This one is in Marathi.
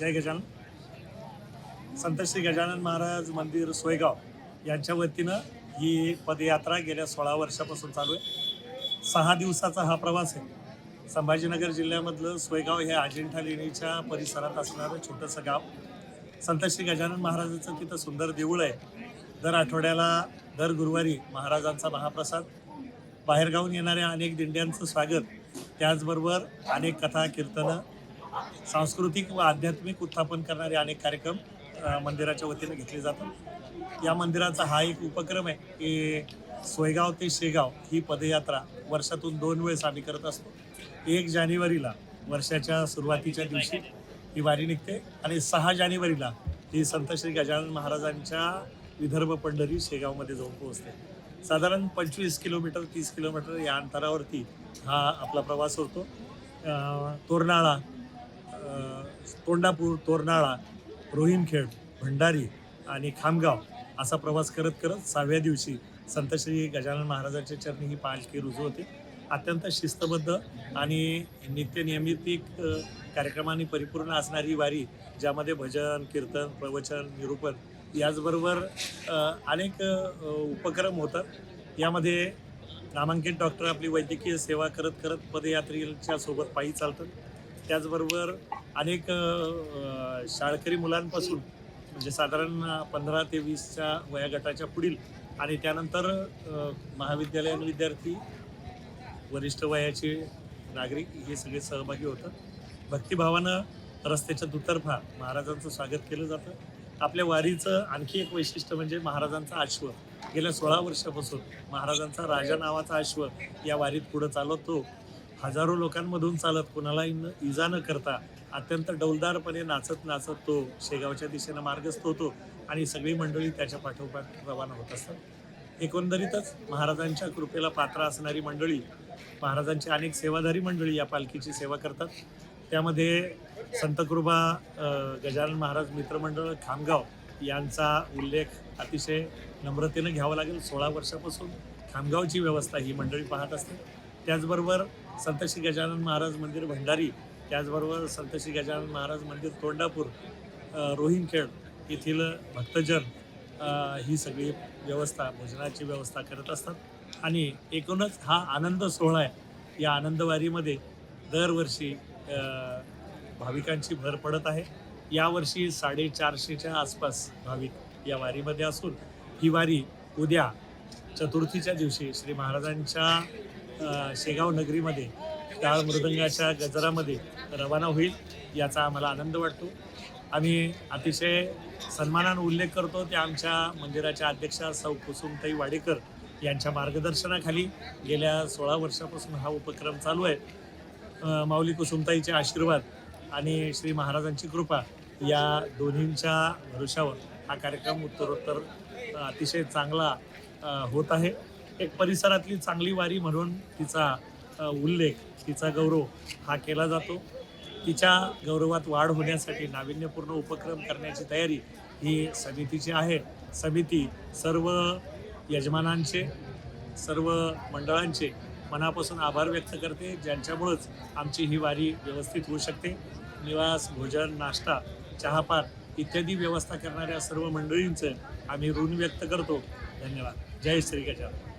जय गजानन. संत श्री गजानन महाराज मंदिर सोयगाव यांच्या वतीनं ही पदयात्रा गेल्या सोळा वर्षापासून चालू आहे. सहा दिवसाचा हा प्रवास आहे. संभाजीनगर जिल्ह्यामधलं सोयगाव हे अजिंठा लेणीच्या परिसरात असणारं छोटंसं गाव. संत श्री गजानन महाराजांचं तिथं सुंदर देऊळ आहे. दर आठवड्याला दर गुरुवारी महाराजांचा महाप्रसाद. बाहेरगावून येणाऱ्या अनेक दिंड्यांचं स्वागत. त्याचबरोबर अनेक कथा कीर्तनं सांस्कृतिक व आध्यात्मिक उत्थापन करणारे अनेक कार्यक्रम मंदिराच्या वतीने घेतले जातात. या मंदिराचा हा एक उपक्रम आहे की सोयगाव ते शेगाव ही पदयात्रा वर्षातून दोन वेळेस आम्ही करत असतो. एक जानेवारीला वर्षाच्या सुरुवातीच्या दिवशी ही वारी निघते आणि सहा जानेवारीला ही संत श्री गजानन महाराजांच्या विदर्भ पंढरी शेगावमध्ये जाऊन पोहोचते. साधारण पंचवीस किलोमीटर तीस किलोमीटर या अंतरावरती हा आपला प्रवास होतो. तोरणाळा तोंडापूर तोरनाळा रोहिमखेड भंडारी आणि खामगाव असा प्रवास करत करत सहाव्या दिवशी संत श्री गजानन महाराजांच्या चरणी ही पालखी रुजू होते. अत्यंत शिस्तबद्ध आणि नित्यनियमित एक कार्यक्रमाने परिपूर्ण असणारी वारी ज्यामध्ये भजन कीर्तन प्रवचन निरूपण याचबरोबर अनेक उपक्रम होतात. यामध्ये नामांकित डॉक्टर आपली वैद्यकीय सेवा करत करत पदयात्रेच्या सोबत पायी चालतात. त्याचबरोबर अनेक शाळकरी मुलांपासून म्हणजे साधारण पंधरा ते वीसच्या वयागटाच्या पुढील आणि त्यानंतर महाविद्यालयीन विद्यार्थी वरिष्ठ वयाचे नागरिक हे सगळे सहभागी होतात. भक्तिभावानं रस्त्याच्या दुतर्फा महाराजांचं स्वागत केलं जातं. आपल्या वारीचं आणखी एक वैशिष्ट्य म्हणजे महाराजांचा अश्व गेल्या सोळा वर्षापासून महाराजांचा राजा नावाचा अश्व या वारीत पुढं चालवतो. हजारो लोकांमधून चालत कुणाला इजा न करता अत्यंत डौलदारपणे नाचत नाचत तो शेगावच्या दिशेनं मार्गस्थ होतो आणि सगळी मंडळी त्याच्या पाठोपाठ रवाना होत असतात. एकंदरीतच महाराजांच्या कृपेला पात्र असणारी मंडळी महाराजांची अनेक सेवाधारी मंडळी या पालखीची सेवा करतात. त्यामध्ये संतकृबा गजानन महाराज मित्रमंडळ खामगाव यांचा उल्लेख अतिशय नम्रतेनं घ्यावा लागेल. सोळा वर्षापासून खामगावची व्यवस्था ही मंडळी पाहत असते. त्याचबरोबर संत श्री गजानन महाराज मंदिर भंडारी त्याचबरोबर संत श्री गजानन महाराज मंदिर तोंडापूर रोहिणखेड येथील भक्तजन ही सगळी व्यवस्था भोजनाची व्यवस्था करत असतात. आणि एकूणच हा आनंद सोहळा आहे. या आनंदवारीमध्ये दरवर्षी भाविकांची भर पडत आहे. यावर्षी साडेचारशेच्या आसपास भाविक या वारीमध्ये असून ही वारी उद्या चतुर्थीच्या दिवशी श्री महाराजांच्या शेगाव नगरीमध्ये टाळ मृदंगाच्या गजरामध्ये रवाना होईल याचा आम्हाला आनंद वाटतो. आम्ही अतिशय सन्मानानं उल्लेख करतो ते आमच्या मंदिराच्या अध्यक्षा सौ कुसुमताई वाडेकर यांच्या मार्गदर्शनाखाली. गेल्या सोळा वर्षापासून हा उपक्रम चालू आहे. माऊली कुसुमताईचे आशीर्वाद आणि श्री महाराजांची कृपा या दोन्हींच्या भरोशावर हा कार्यक्रम उत्तरोत्तर अतिशय चांगला होत आहे. एक परिसरातली चांगली वारी म्हणून तिचा उल्लेख तिचा गौरव हा केला जातो. तिच्या गौरवात वाढ होण्यासाठी नाविन्यपूर्ण उपक्रम करण्याची तयारी ही समितीची आहे. समिती सर्व यजमानांचे सर्व मंडळांचे मनापासून आभार व्यक्त करते ज्यांच्यामुळंच आमची ही वारी व्यवस्थित होऊ शकते. निवास भोजन नाश्ता चहापान इत्यादी व्यवस्था करणाऱ्या सर्व मंडळींचं आम्ही ऋण व्यक्त करतो. धन्यवाद. जय श्री गजानन.